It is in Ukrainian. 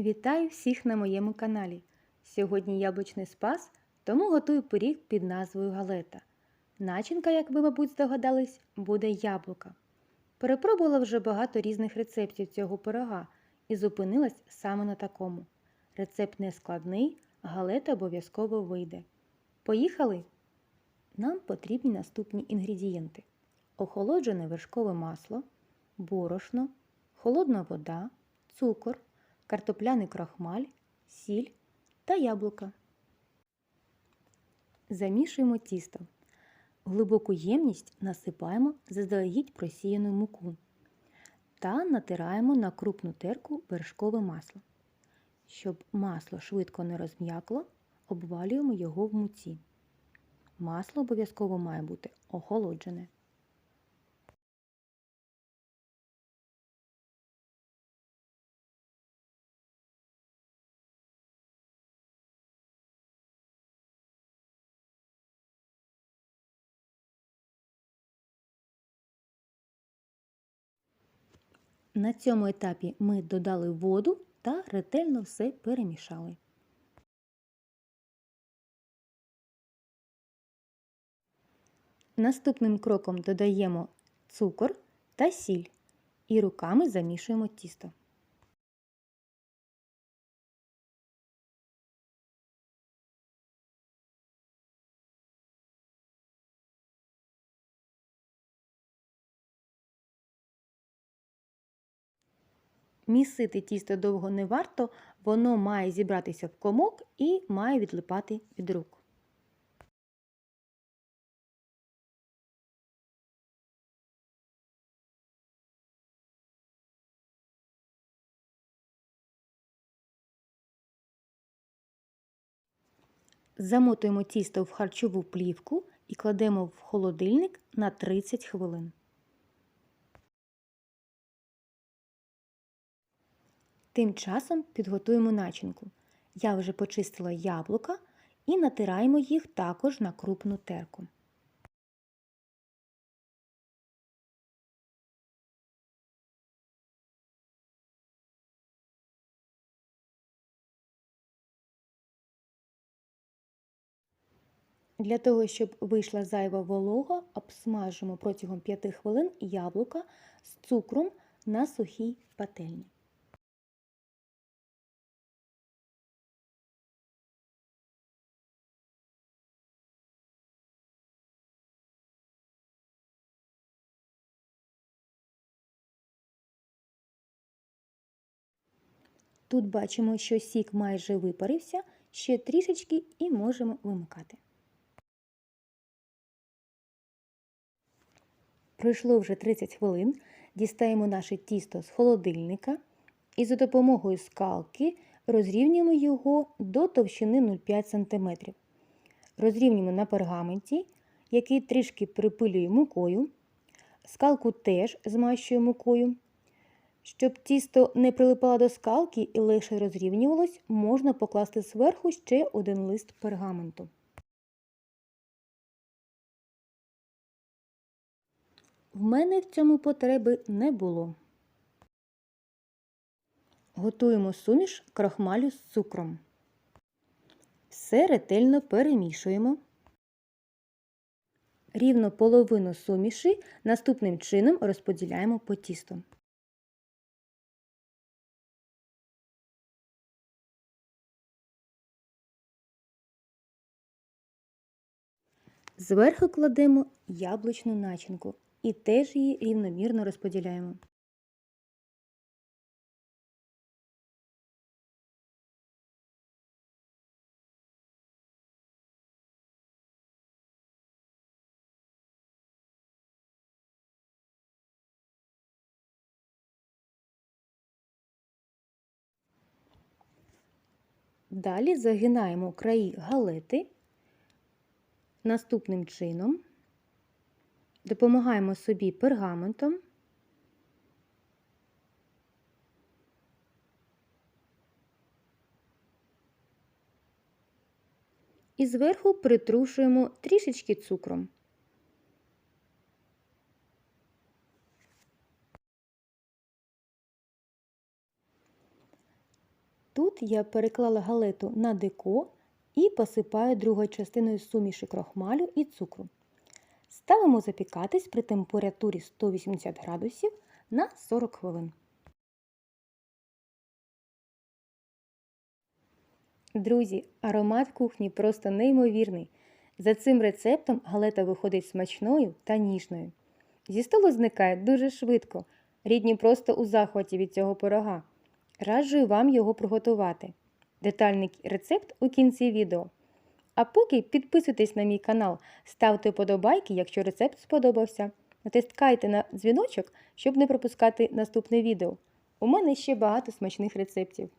Вітаю всіх на моєму каналі. Сьогодні яблучний спас, тому готую пиріг під назвою галета. Начинка, як ви, мабуть, здогадались, буде яблука. Перепробувала вже багато різних рецептів цього пирога і зупинилась саме на такому. Рецепт не складний, галета обов'язково вийде. Поїхали! Нам потрібні наступні інгредієнти: охолоджене вершкове масло, борошно, холодна вода, цукор, картопляний крахмаль, сіль та яблука. Замішуємо тісто. Глибоку ємність насипаємо заздалегідь просіяну муку та натираємо на крупну терку вершкове масло. Щоб масло швидко не розм'якло, обвалюємо його в муці. Масло обов'язково має бути охолоджене. На цьому етапі ми додали воду та ретельно все перемішали. Наступним кроком додаємо цукор та сіль і руками замішуємо тісто. Місити тісто довго не варто, воно має зібратися в комок і має відлипати від рук. Замотуємо тісто в харчову плівку і кладемо в холодильник на 30 хвилин. Тим часом підготуємо начинку. Я вже почистила яблука і натираємо їх також на крупну терку. Для того, щоб вийшла зайва волога, обсмажимо протягом 5 хвилин яблука з цукром на сухій пательні. Тут бачимо, що сік майже випарився, ще трішечки і можемо вимикати. Пройшло вже 30 хвилин, дістаємо наше тісто з холодильника і за допомогою скалки розрівнюємо його до товщини 0,5 см. Розрівнюємо на пергаменті, який трішки припилює мукою. Скалку теж змащуємо мукою. Щоб тісто не прилипало до скалки і легше розрівнювалось, можна покласти зверху ще один лист пергаменту. В мене в цьому потреби не було. Готуємо суміш крахмалю з цукром. Все ретельно перемішуємо. Рівно половину суміші наступним чином розподіляємо по тісту. Зверху кладемо яблучну начинку і теж її рівномірно розподіляємо. Далі загинаємо краї галети наступним чином. Допомагаємо собі пергаментом. І зверху притрушуємо трішечки цукром. тут я переклала галету на деко і посипаю другою частиною суміші крохмалю і цукру. Ставимо запікатись при температурі 180 градусів на 40 хвилин. Друзі, аромат кухні просто неймовірний. За цим рецептом галета виходить смачною та ніжною. Зі столу зникає дуже швидко. Рідні просто у захваті від цього пирога. Раджу вам його приготувати. Детальний рецепт у кінці відео. А поки підписуйтесь на мій канал, ставте вподобайки, якщо рецепт сподобався. Натискайте на дзвіночок, щоб не пропускати наступне відео. У мене ще багато смачних рецептів.